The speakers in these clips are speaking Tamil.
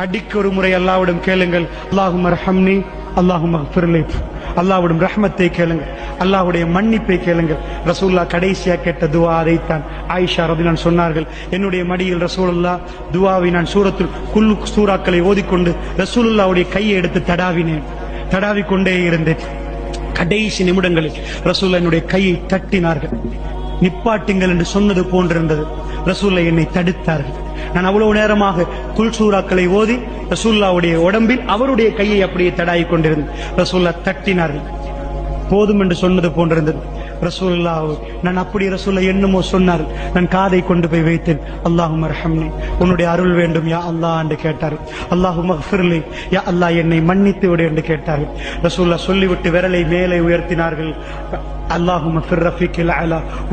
அடிக்கு ஒரு முறை அல்லாவிடம் கேளுங்கள். அல்லாஹும் ரஹம்னி அல்லாஹும் அஃபிர்லி. அல்லாஹ்விடம் ரஹ்மத்தை கேளுங்கள். அல்லாஹுடைய மன்னிப்பை கேளுங்கள். ரசூல்லா கடைசியா கேட்ட துவா அதைத்தான் ஆயிஷா நான் சொன்னார்கள். என்னுடைய மடியில் ரசூலுல்லா துவாவை நான் சூரத்தில் குல்லு சூறாக்களை ஓதிக்கொண்டு ரசூலுல்லாவுடைய கையை எடுத்து தடாவினேன். தடாவி கொண்டே இருந்தேன். கடைசி நிமிடங்களில் ரசூல்லா என்னுடைய கையை தட்டினார்கள். நிப்பாட்டுங்கள் என்று சொன்னது போன்றிருந்தது. ரசூல்லா என்னை தடுத்தார்கள். நான் அவ்வளவு நேரமாக குல்சூராக்களை ஓதி ரசூல்லாவுடைய உடம்பில் அவருடைய கையை அப்படியே தடாயிக் கொண்டிருந்தேன். ரசூல்லா தட்டினார்கள். போதும் என்று சொன்னது போன்றிருந்தது. ரசூல்லா நான் அப்படி ரசூல்லா என்னமோ சொன்னார். நான் காதை கொண்டு போய் வைத்தேன். அல்லாஹும் அரஹம்னி. உன்னுடைய அருள் வேண்டும் யா அல்லாஹ் என்று கேட்டார் அல்லாஹு மஹ்ஃபிர்லி யா அல்லாஹ் என்னை மன்னித்து விடு என்று கேட்டார் ரசூல்லா சொல்லிவிட்டு விரலை மேலே உயர்த்தினார்கள். அல்லாஹும்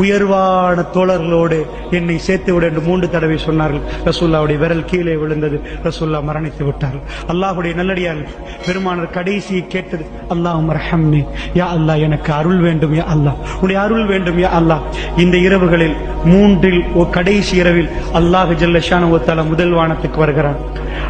உயர்வான தோழர்களோடு என்னை சேர்த்து விட என்று மூன்று தடவை சொன்னார்கள். ரசூல்லாவுடைய விரல் கீழே விழுந்தது. ரசூல்லா மரணித்து விட்டார்கள். அல்லாஹுடைய நல்லடியார்கள். பெருமானர் கடைசியை கேட்டது. அல்லாஹும் ரஹம்னி யா அல்லாஹ் எனக்கு அருள் வேண்டும் யா அல்லாஹ். உன்னுடைய அருள் வேண்டும் யா அல்லாஹ். இந்த இரவுகளில் மூன்றில் ஓ கடைசி இரவில் அல்லாஹ் ஜல்லஷான ஒத்தால முதல் வானத்துக்கு வருகிறான்.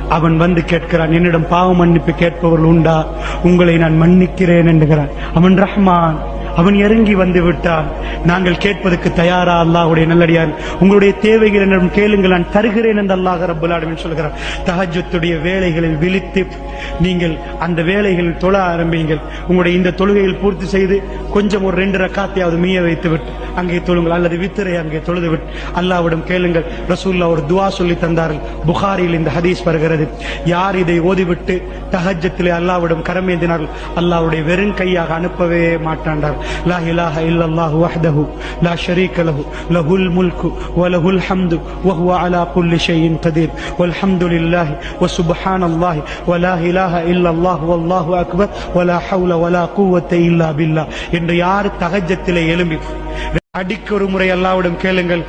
அவன் வந்து கேட்கிறான் என்னிடம் பாவ மன்னிப்பு கேட்பவர்கள் உண்டா? உங்களை நான் மன்னிக்கிறேன் என்கிறான். அவன் ரஹ்மான் அவன் இறங்கி வந்து விட்டான். நாங்கள் கேட்பதற்கு தயாரா? அல்லாஹ்வுடைய நல்லடியார் உங்களுடைய தேவைகள் என்னிடம் கேளுங்கள் நான் தருகிறேன் என்று அல்லாஹ் ரப்பல் ஆலமீன் சொல்கிறார் தஹஜ்ஜுடைய வேலைகளில் விழித்து நீங்கள் அந்த வேலைகளில் தொழ ஆரம்பியுங்கள். உங்களுடைய இந்த தொழுகையில் பூர்த்தி செய்து கொஞ்சம் ஒரு ரெண்டு ரக்காத்தையாவது மீய வைத்து விட்டு அங்கே தொழுங்கள். அல்லது வித்திரை அங்கே தொழுது விட்டு அல்லாவிடம் கேளுங்கள். ரசூல்லா ஒரு துவா சொல்லி தந்தார்கள். புகாரியில் இந்த ஹதீஸ் வருகிறது. யார் இதை ஓதிவிட்டு தஹஜத்திலே அல்லாவிடம் கரமேந்தினார்கள் அல்லாவுடைய வெறும் கையாக அனுப்பவே மாட்டாண்டார் லா இலாஹ இல்லல்லாஹு வஹ்தஹு லா ஷரீக லஹு லஹுல் முல்கு வலஹுல் ஹம்து வஹுவ அலா குல்லி ஷைஇன் கதீர் வல்ஹம்து லில்லாஹி வசுப்ஹானல்லாஹி வலா இலாஹ இல்லல்லாஹு வல்லாஹு அக்பர் வலா ஹவுல வலா குவத்த இல்லா பில்லா என்று யார் தஹஜத்திலே எழும்பி அடிக்க ஒரு முறை அல்லாவிடம் கேளுங்கள்.